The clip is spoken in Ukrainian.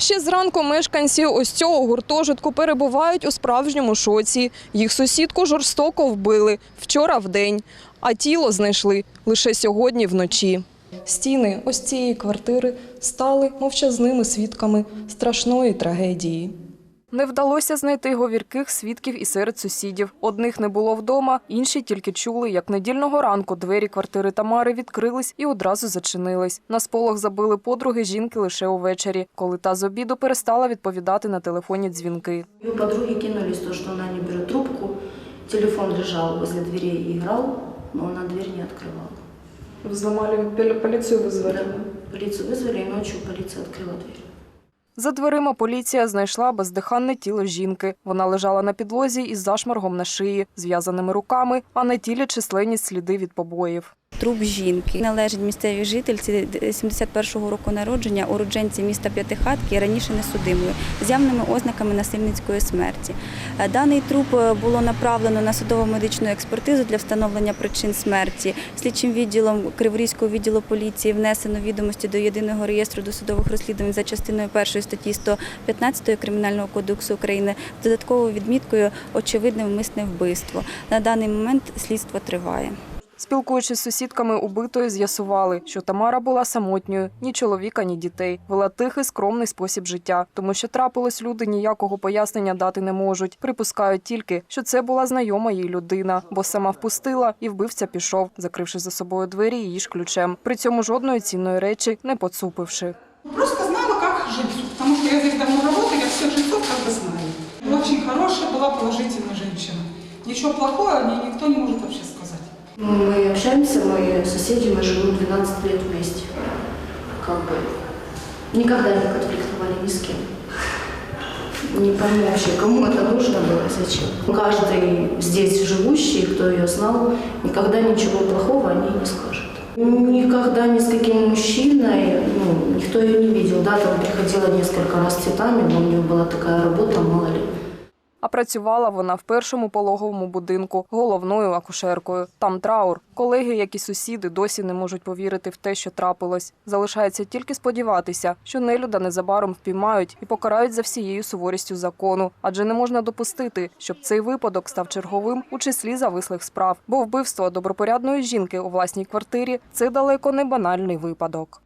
Ще зранку мешканці ось цього гуртожитку перебувають у справжньому шоці. Їх сусідку жорстоко вбили вчора в день, а тіло знайшли лише сьогодні вночі. Стіни ось цієї квартири стали мовчазними свідками страшної трагедії. Не вдалося знайти говірких свідків і серед сусідів. Одних не було вдома, інші тільки чули, як недільного ранку двері квартири Тамари відкрились і одразу зачинились. На сполох забили подруги жінки лише увечері, коли та з обіду перестала відповідати на телефонні дзвінки. Ее подруги кинулись, то, что она не берет трубку. Телефон лежал возле дверей и играл, но она дверь не открывала. Взломали поліцію, Да. Полицию вызвали, и ночью полиция открыла дверь. За дверима поліція знайшла бездиханне тіло жінки. Вона лежала на підлозі із зашморгом на шиї, зв'язаними руками, а на тілі численні сліди від побоїв. Труп жінки належить місцевій жительці 71-го року народження, уродженці міста П'ятихатки, раніше несудимої, з явними ознаками насильницької смерті. Е, Даний труп е, було направлено на судово-медичну експертизу для встановлення причин смерті. Слідчим відділом Криворізького відділу поліції внесено відомості до єдиного реєстру досудових розслідувань за частиною першої статті 115 Кримінального кодексу України з додатковою відміткою очевидне вмисне вбивство. На даний момент слідство триває. Спілкуючись з сусідками убитої, з'ясували, що Тамара була самотньою, ні чоловіка, ні дітей. Вела тихий, скромний спосіб життя. Тому що трапилось, люди ніякого пояснення дати не можуть. Припускають тільки, що це була знайома їй людина, бо сама впустила і вбивця пішов, закривши за собою двері її ж ключем. При цьому жодної цінної речі не поцупивши. Просто знала, как жить, потому что я здесь давно работаю, я всех жильцов как бы знаю. Очень хорошая была положительная женщина. Ничего плохого о ней не может общаемся, мы соседи, мы живем 12 лет вместе. Как бы никогда не конфликтовали ни с кем. Не пойму вообще, кому это нужно было, зачем. Каждый здесь живущий, кто ее знал, никогда ничего плохого о ней не скажет. Никогда ни с каким мужчиной, ну, никто ее не видел. Да, там приходила несколько раз цветами, но у нее была такая работа, мало ли. А працювала вона в першому пологовому будинку головною акушеркою. Там траур. Колеги, як і сусіди, досі не можуть повірити в те, що трапилось. Залишається тільки сподіватися, що нелюда незабаром впіймають і покарають за всією суворістю закону, адже не можна допустити, щоб цей випадок став черговим у числі завислих справ. Бо вбивство добропорядної жінки у власній квартирі це далеко не банальний випадок.